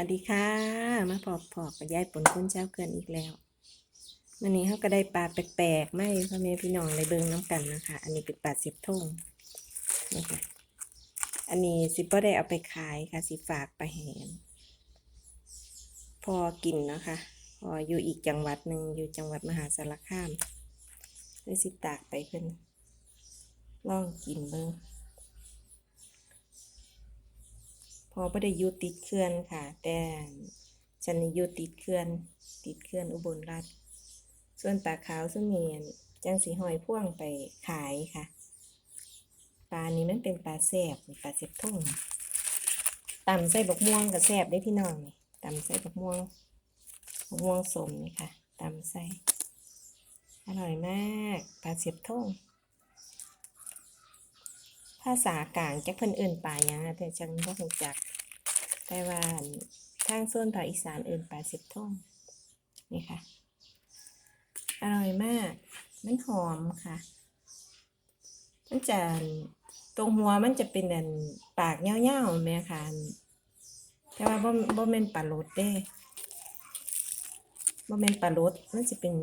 วัสดีค่ะ มาพอพอกับยายปนคนเจ้าเกินอีกแล้ววันนี้เขาก็ได้ปลาแปลกๆไม่พ่อแม่พี่น้องในเบิงน้ำกันนะคะ อันนี้เป็นปลาเสียบทงนี่ค่ะอันนี้สิบ่ได้เอาไปขายค่ะสิฝากไปแหนพอกินนะคะพออยู่อีกจังหวัดหนึ่งอยู่จังหวัดมหาสารคามเลยสิตากไปเพิ่นลองกินเบิ่ง พอไม่ได้ยูติดเขื่อนค่ะ แต่ฉันยูติดเขื่อน ติดเขื่อนอุบลราชส่วนปลาขาวซึ่งมีอันจังสีหอยพ่วงไปขายค่ะ ปลานี้มันเป็นปลาแซบปลาเซ็บทุ่งตำใส่บกม่วงกับแซบได้พี่น้องนี่ตำใส่บกม่วงบกม่วงสมนี่ค่ะตำใส่อร่อยมากปลาเสียบทุ่ง ภาษากลางจักเพิ่นเอื่นปลาหยังอะแต่จังบ่ฮู้จัก แต่ว่าทางโซนภาคอีสานเอื่นปลาสิบท่องนี่ค่ะ อร่อยมาก มันหอมค่ะมันจะตรงหัวมันจะเป็นอันปากเงี้ยวๆแม่ค่ะแต่ว่าบ่บ่แม่นปลาโลดเด้บ่แม่นปลาโลดมันจะเป็น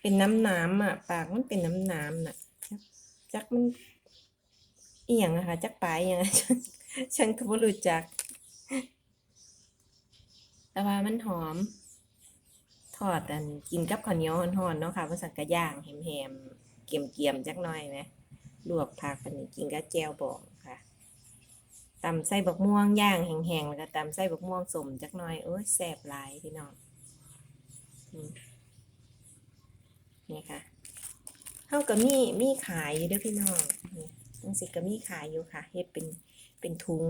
เป็นน้ำน้ำอะ ปากมันเป็นน้ำน้ำน่ะจักมัน อีหยังอะค่ะจักปลายอหยังฉันฉันก็บ่รู้จัก แต่ว่ามันหอม ทอดอันกินกับข้าวเหนียวร้อนๆเนาะค่ะภาษากะย่างแหมๆเกียมๆจักหน่อยไหมลวกผักอันนี้กินกับแจ่วบองค่ะตำไส้บักม่วงย่างแห้งๆแล้วก็ตำไส้บักม่วงสมจักหน่อยโอ้ยแซ่บหลายพี่น้องนี่ค่ะเฮาก็มีมีขายอยู่เด้อพี่น้องนี่ จังสิก็มีขายอยู่ค่ะเฮ็ดเป็นเป็นถุง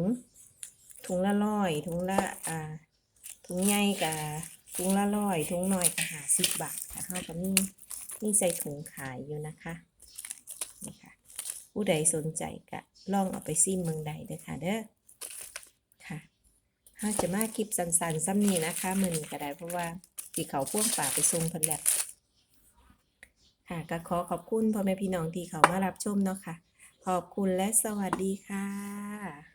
ถุงละร้อยถุงละอ่าถุงใหญ่กับถุงละร้อยถุงน้อยก็หาสิบบาทค่ะเฮาก็มีมีใส่ถุงขายอยู่นะคะนี่ค่ะผู้ใดสนใจก็ลองเอาไปซิมเมืองใดเด้อค่ะเด้อค่ะเฮาจะมาคลิปสั้นๆซ้ำนี้นะคะมือนี้ก็ได้เพราะว่าที่เขาพ่วงป่าไปส่งเพิ่นแล้วค่ะก็ขอขอบคุณพ่อแม่พี่น้องที่เขามารับชมเนาะค่ะ ขอบคุณและสวัสดีค่ะ